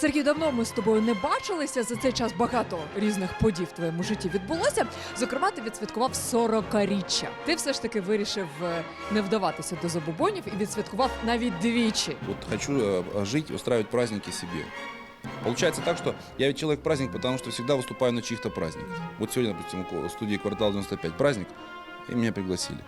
Сергій, давно ми з тобою не бачилися. За цей час багато різних подій в твоєму житті відбулося. Зокрема, ти відсвяткував 40-річчя. Ти все ж таки вирішив е, не вдаватися до забобонів і відсвяткував навіть двічі. Вот хочу э, жить, устраивать праздники себе. Получается так, что я ведь человек-праздник, потому что всегда выступаю на чьих-то праздниках. Вот сегодня, допустим, у студии «Квартал 95» праздник, и меня пригласили.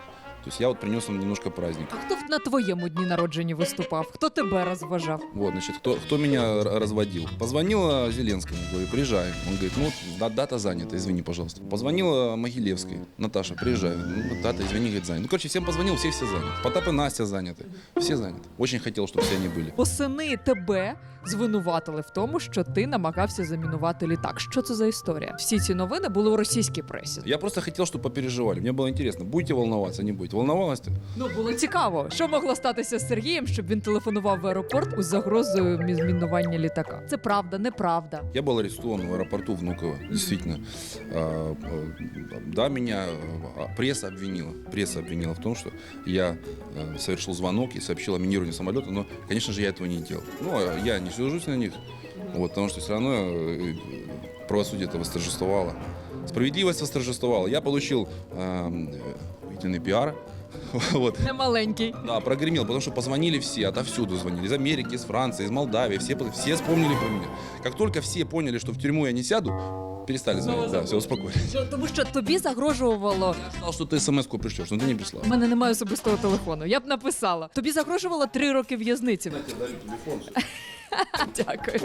То есть я вот принес им немножко праздник. А хто на твоєму дні народження виступав? Хто тебе розважав? Вот, значит, кто, кто меня р- разводил? Позвонила Зеленскому, говорю, приезжай. Он говорит, ну, да- дата занята, извини, пожалуйста. Позвонила Могилевской, Наташа, приезжай. Ну, дата, извини, говорит, занята. Ну, короче, всем позвонил, все все заняты. Потап и Настя заняты. Все заняты. Очень хотел, чтобы все они были. Восени тебе звинуватили в тому, що ти намагався замінувати літак. Що це за історія? Всі ці новини були у російській пресі. Я просто хотел, чтобы попереживали. Мне было интересно, будете волноваться, не будете. Волновалась ты? Ну було цікаво, що могло статися з Сергієм, щоб він телефонував в аеропорт із загрозою мінування літака. Це правда, неправда. Я был арестован в аэропорту Внуково, действительно. А, а, Да, меня а, пресса обвинила. Пресса обвинила в том, что я э, совершил звонок и сообщил о минировании самолета, но, конечно же, я этого не делал. Ну, а я не сужусь на них, вот, потому что все равно э, правосудие это восторжествовало. Справедливость восторжествовала. Я получил э, истинный пиар. Вот. Немаленький. Да, прогремел, потому что позвонили все, отовсюду звонили. Из Америки, из Франции, из Молдавии. Все, все вспомнили про меня. Как только все поняли, что в тюрьму я не сяду, перестали звонить. Да, все, успокоились. Ну, Тому що тобі загрожувало. Я знал, что ты смс-ку пришлешь, но ты не прислал. У мене немає особистого телефону. Я б написала. Тобі загрожувало три роки в'язниці. Дякую.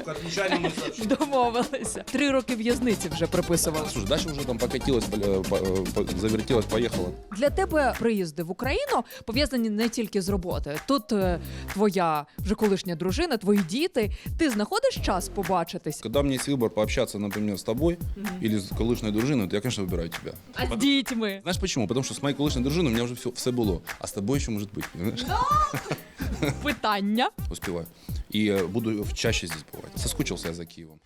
Домовилися. Три роки в'язниці вже приписували. Слушай, дальше уже там покатилась, э, по- э, по- завертелась, поехала. Для тебе приїзди в Україну пов'язані не тільки з роботою. Тут е, твоя вже колишня дружина, твої діти. Ти знаходиш час побачитись? Когда у меня есть выбор пообщаться, например, с тобой или с колышной дружиной, то я, конечно, выбираю тебя. А з дітьми? Знаешь почему? Потому что с моей колышной дружиной у меня уже все, все было. А с тобой еще может быть, понимаешь? Питання. Успеваю. И э, буду чаще здесь бывать. Соскучился я за Киевом.